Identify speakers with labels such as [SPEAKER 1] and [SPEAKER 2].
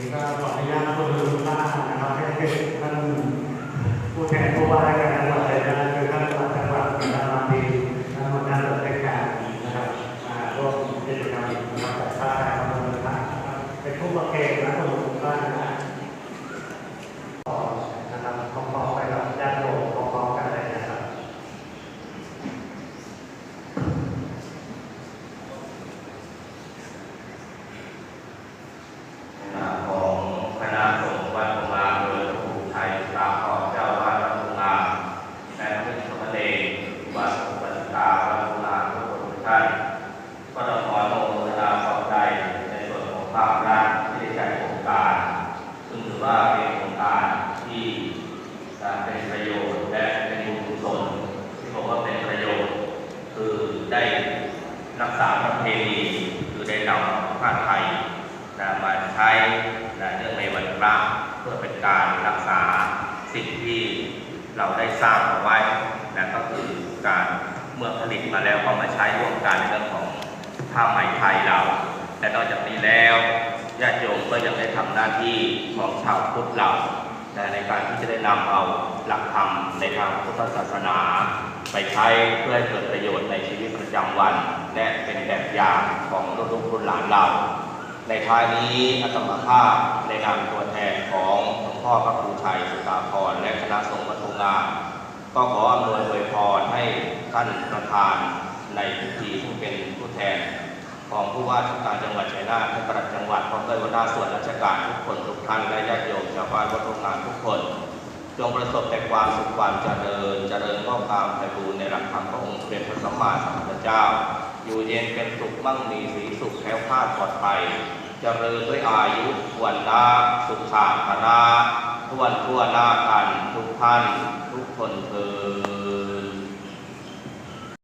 [SPEAKER 1] นี้ก็ขออนุญาตผู้ถือทุกท่านนะครับให้ท่านผู้แทนผู้ว่าการจังหวัดเลยนะคือท่านปรจัดจังหวัดท่านมาดีท่านหัวหน้านราชการนะครับมาร่วมกิจกรรมนะครับจัดสร้างการบริกามรับเป็นผู้ประเคนนะผู้ถือทุกท่านนะนะครับพร้อมๆไปกับญาติโยมพร้อมๆกันเลยนะครับ
[SPEAKER 2] นามของคณะสงฆ์วัดโพงามโดยพระครูไทยตาขอเจ้าวัดวัดโพงามและพระพุทธพระเดชวัดสุปัสตาวัดโพงามทุกคนทุกท่านก็ต้องขออนุโมทนาขอบใจในส่วนของภาครัฐที่ได้จัดโครงการซึ่งถือว่าเป็นโครงการที่เป็นประโยชน์และเป็นบุญกุศลที่ผมว่าเป็นประโยชน์คือได้รักษาประเพณีคือได้นำผ้าไทยนะมาใช้นะเนื่องในวันพ ระเพื่อเป็นการรักษาสิ่งที่เราได้สร้างเอาไว้นะก็คือการเมื่อผลิตมาแล้วก็มาใช้ร่วมกันในเรื่องของผ้าไหมไทยเรา แต่นอกจากนี้แล้วญาติโยมก็ยังได้ทำหน้าที่ของชาวพุทธเราในการที่จะได้นำเอาหลักธรรมในทางพุทธศาสนา ไปใช้เพื่อให้เกิดประโยชน์ในชีวิตประจำวัน และเป็นแบบอย่างของลูกหลานเรา ในท้ายนี้อาตมาภาพในนามตัว พ่อพระครูชัยสุตาพรและคณะสงฆ์ปทุมงานก็ขออำนวยอวยพรให้ท่านประธานในพิธีซึ่งเป็นผู้แทน ของผู้ว่าราชการจังหวัดชัยนาทและประหลัดจังหวัดพร้อมด้วยหัวหน้าส่วนราชการทุกคนทุกท่านและญาติโยมชาวบ้านวัดโรงงานทุกคน จงประสบแต่ความสุขความเจริญเจริญงอกงามไพบูรณ์ในหลักธรรมพระองค์เด็จพระสัมมาสัมพุทธเจ้า อยู่เย็นเป็นสุขมั่งมีสีสุขแคล้วคลาดปลอดภัย เจริญด้วยอายุวันนาสุขสาพนาทวนทั่วหน้ากันทุกท่าน ทุกคนเธอญ